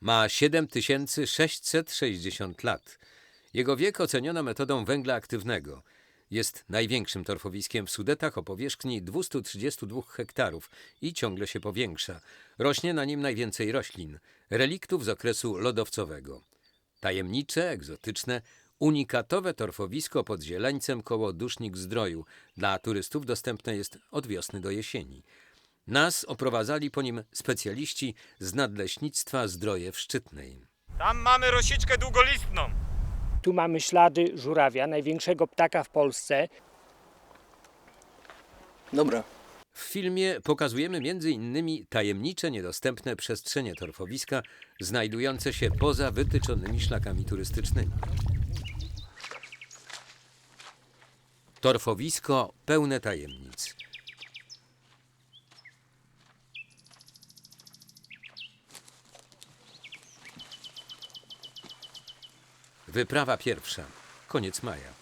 Ma 7660 lat. Jego wiek oceniono metodą węgla aktywnego. Jest największym torfowiskiem w Sudetach o powierzchni 232 hektarów i ciągle się powiększa. Rośnie na nim najwięcej roślin, reliktów z okresu lodowcowego. Tajemnicze, egzotyczne, unikatowe torfowisko pod Zieleńcem koło Dusznik Zdroju. Dla turystów dostępne jest od wiosny do jesieni. Nas oprowadzali po nim specjaliści z Nadleśnictwa Zdrojew Szczytnej. Tam mamy rosiczkę długolistną. Tu mamy ślady żurawia, największego ptaka w Polsce. Dobra. W filmie pokazujemy m.in. tajemnicze, niedostępne przestrzenie torfowiska znajdujące się poza wytyczonymi szlakami turystycznymi. Torfowisko pełne tajemnic. Wyprawa pierwsza. Koniec maja.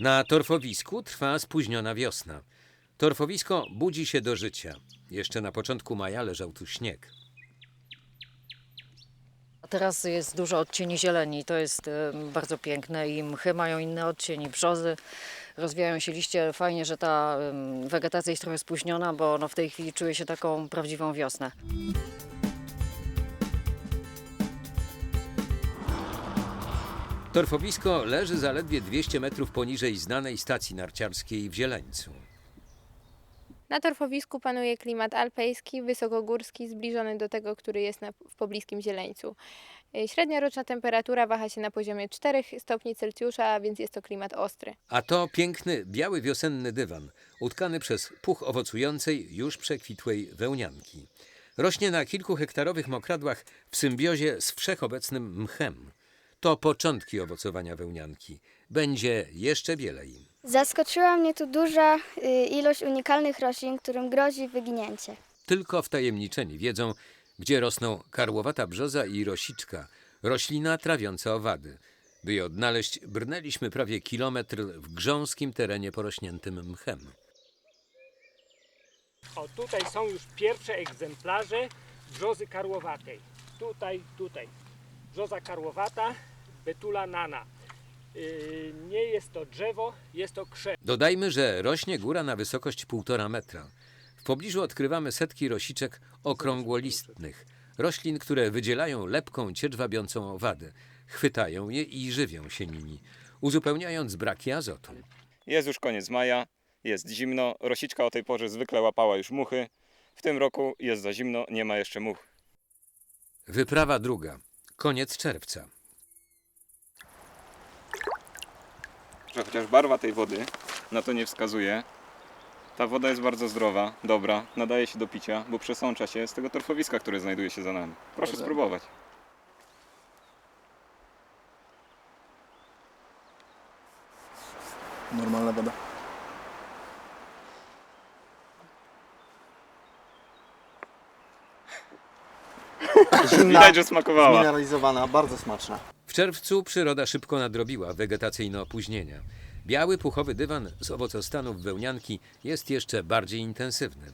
Na torfowisku trwa spóźniona wiosna. Torfowisko budzi się do życia. Jeszcze na początku maja leżał tu śnieg. Teraz jest dużo odcieni zieleni, to jest e, bardzo piękne i mchy mają inne odcienie, brzozy, rozwijają się liście. Fajnie, że ta wegetacja jest trochę spóźniona, bo no w tej chwili czuję się taką prawdziwą wiosnę. Torfowisko leży zaledwie 200 metrów poniżej znanej stacji narciarskiej w Zieleńcu. Na torfowisku panuje klimat alpejski, wysokogórski, zbliżony do tego, który jest na, w pobliskim Zieleńcu. Y, Średnia roczna temperatura waha się na poziomie 4 stopni Celsjusza, więc jest to klimat ostry. A to piękny, biały wiosenny dywan, utkany przez puch owocującej, już przekwitłej wełnianki. Rośnie na kilku hektarowych mokradłach w symbiozie z wszechobecnym mchem. To początki owocowania wełnianki. Będzie jeszcze bielej. Zaskoczyła mnie tu duża y, ilość unikalnych roślin, którym grozi wyginięcie. Tylko wtajemniczeni wiedzą, gdzie rosną karłowata brzoza i rosiczka, roślina trawiąca owady. By je odnaleźć, brnęliśmy prawie kilometr w grząskim terenie porośniętym mchem. O, tutaj są już pierwsze egzemplarze brzozy karłowatej. Tutaj, tutaj. Brzoza karłowata, betula nana. Yy, nie jest to drzewo, jest to krzew. Dodajmy, że rośnie góra na wysokość 1,5 metra. W pobliżu odkrywamy setki rosiczek okrągłolistnych, roślin, które wydzielają lepką ciecz wabiącą owady, chwytają je i żywią się nimi, uzupełniając braki azotu. Jest już koniec maja, jest zimno, rosiczka o tej porze zwykle łapała już muchy. W tym roku jest za zimno, nie ma jeszcze much. Wyprawa druga. Koniec czerwca. Że chociaż barwa tej wody na to nie wskazuje, ta woda jest bardzo zdrowa, dobra, nadaje się do picia, bo przesącza się z tego torfowiska, które znajduje się za nami. Proszę Dobrze. spróbować. Normalna woda. Zimna, Widać, że smakowała. zmineralizowana, bardzo smaczna. W czerwcu przyroda szybko nadrobiła wegetacyjne opóźnienia. Biały puchowy dywan z owocostanów wełnianki jest jeszcze bardziej intensywny.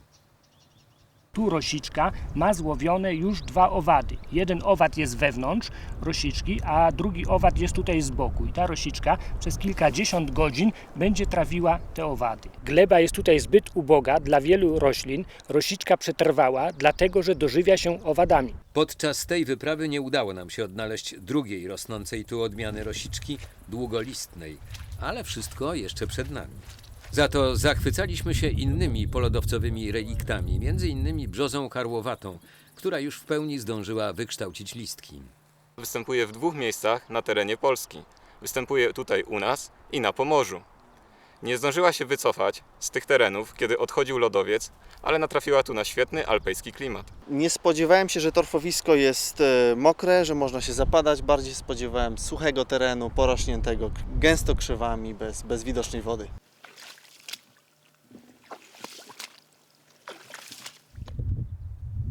Tu rosiczka ma złowione już dwa owady. Jeden owad jest wewnątrz rosiczki, a drugi owad jest tutaj z boku. I ta rosiczka przez kilkadziesiąt godzin będzie trawiła te owady. Gleba jest tutaj zbyt uboga dla wielu roślin. Rosiczka przetrwała, dlatego że dożywia się owadami. Podczas tej wyprawy nie udało nam się odnaleźć drugiej rosnącej tu odmiany rosiczki długolistnej, ale wszystko jeszcze przed nami. Za to zachwycaliśmy się innymi polodowcowymi reliktami, między innymi brzozą karłowatą, która już w pełni zdążyła wykształcić listki. Występuje w dwóch miejscach na terenie Polski. Występuje tutaj u nas i na Pomorzu. Nie zdążyła się wycofać z tych terenów, kiedy odchodził lodowiec, ale natrafiła tu na świetny alpejski klimat. Nie spodziewałem się, że torfowisko jest e, mokre, że można się zapadać. Bardziej spodziewałem suchego terenu, porośniętego gęsto krzewami, bez, bez widocznej wody.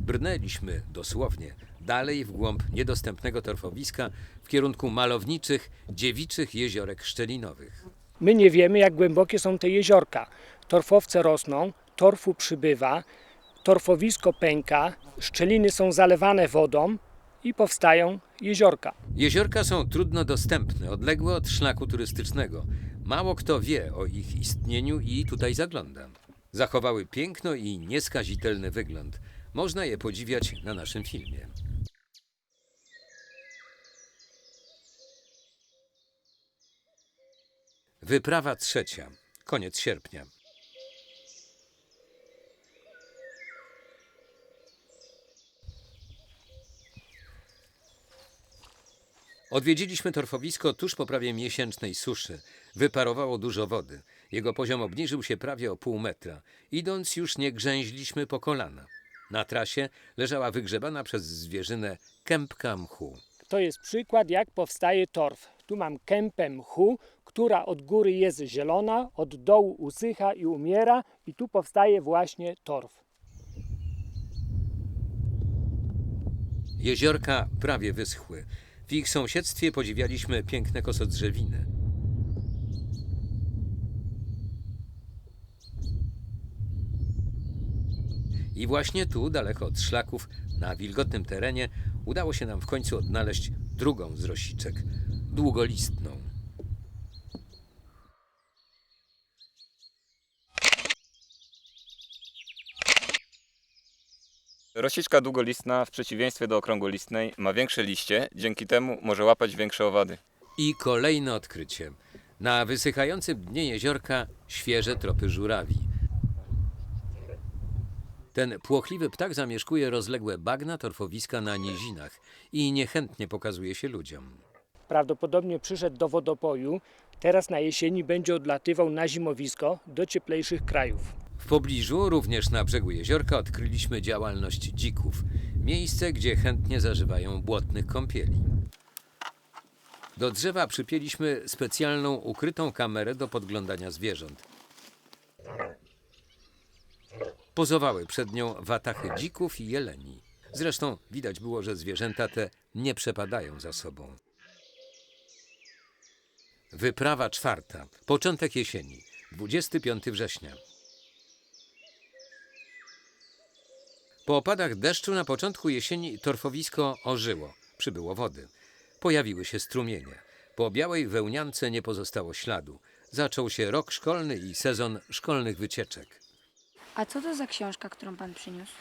Brnęliśmy dosłownie dalej w głąb niedostępnego torfowiska w kierunku malowniczych, dziewiczych jeziorek szczelinowych. My nie wiemy, jak głębokie są te jeziorka. Torfowce rosną, torfu przybywa. torfowisko pęka, szczeliny są zalewane wodą i powstają jeziorka. Jeziorka są trudno dostępne, odległe od szlaku turystycznego. Mało kto wie o ich istnieniu i tutaj zagląda. Zachowały piękno i nieskazitelny wygląd. Można je podziwiać na naszym filmie. Wyprawa trzecia. Koniec sierpnia. Odwiedziliśmy torfowisko tuż po prawie miesięcznej suszy. Wyparowało dużo wody. Jego poziom obniżył się prawie o pół metra. Idąc już nie grzęźliśmy po kolana. Na trasie leżała wygrzebana przez zwierzynę kępka mchu. To jest przykład, jak powstaje torf. Tu mam kępę mchu, która od góry jest zielona, od dołu usycha i umiera, i tu powstaje właśnie torf. Jeziorka prawie wyschły. W ich sąsiedztwie podziwialiśmy piękne kosodrzewiny. I właśnie tu, daleko od szlaków, na wilgotnym terenie, udało się nam w końcu odnaleźć drugą z rosiczek, długolistną. Rosiczka długolistna w przeciwieństwie do okrągłolistnej ma większe liście, dzięki temu może łapać większe owady. I kolejne odkrycie. Na wysychającym dnie jeziorka świeże tropy żurawi. Ten płochliwy ptak zamieszkuje rozległe bagna torfowiska na nizinach i niechętnie pokazuje się ludziom. Prawdopodobnie przyszedł do wodopoju, teraz na jesieni będzie odlatywał na zimowisko do cieplejszych krajów. W pobliżu, również na brzegu jeziorka, odkryliśmy działalność dzików. Miejsce, gdzie chętnie zażywają błotnych kąpieli. Do drzewa przypięliśmy specjalną ukrytą kamerę do podglądania zwierząt. Pozowały przed nią watachy dzików i jeleni. Zresztą widać było, że zwierzęta te nie przepadają za sobą. Wyprawa czwarta. Początek jesieni. 25 września. Po opadach deszczu na początku jesieni torfowisko ożyło, przybyło wody. Pojawiły się strumienie. Po białej wełniance nie pozostało śladu. Zaczął się rok szkolny i sezon szkolnych wycieczek. A co to za książka, którą pan przyniósł?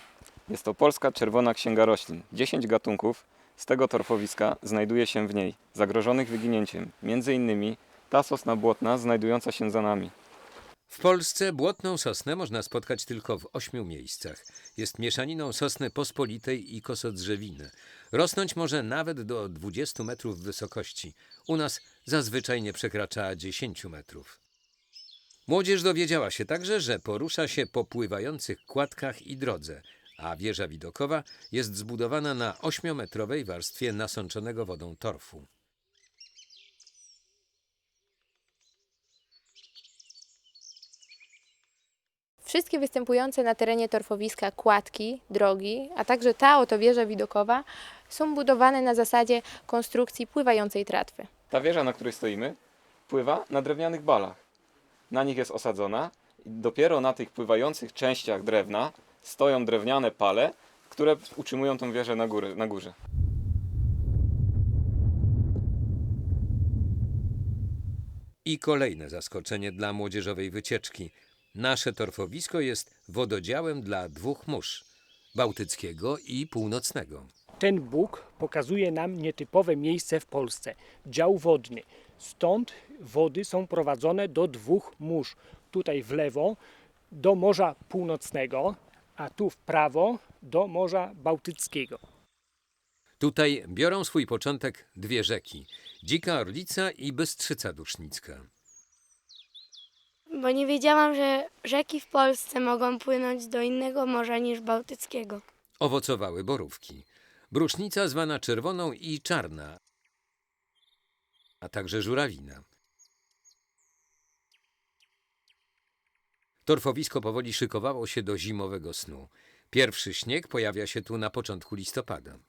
Jest to Polska Czerwona Księga Roślin. 10 gatunków z tego torfowiska znajduje się w niej, zagrożonych wyginięciem. Między innymi ta sosna błotna znajdująca się za nami. W Polsce błotną sosnę można spotkać tylko w ośmiu miejscach. Jest mieszaniną sosny pospolitej i kosodrzewiny. Rosnąć może nawet do 20 metrów wysokości. U nas zazwyczaj nie przekracza 10 metrów. Młodzież dowiedziała się także, że porusza się po pływających kładkach i drodze, a wieża widokowa jest zbudowana na 8-metrowej warstwie nasączonego wodą torfu. Wszystkie występujące na terenie torfowiska kładki, drogi, a także ta oto wieża widokowa są budowane na zasadzie konstrukcji pływającej tratwy. Ta wieża, na której stoimy, pływa na drewnianych balach. Na nich jest osadzona i dopiero na tych pływających częściach drewna stoją drewniane pale, które utrzymują tą wieżę na, góry, na górze. I kolejne zaskoczenie dla młodzieżowej wycieczki. Nasze torfowisko jest wododziałem dla dwóch mórz bałtyckiego i północnego. Ten Bóg pokazuje nam nietypowe miejsce w Polsce dział wodny. Stąd wody są prowadzone do dwóch mórz. Tutaj w lewo do Morza Północnego, a tu w prawo do Morza Bałtyckiego. Tutaj biorą swój początek dwie rzeki: Dzika Orlica i Bystrzyca Dusznicka. Bo nie wiedziałam, że rzeki w Polsce mogą płynąć do innego morza niż Bałtyckiego. Owocowały borówki. Brusznica zwana czerwoną i czarna, a także żurawina. Torfowisko powoli szykowało się do zimowego snu. Pierwszy śnieg pojawia się tu na początku listopada.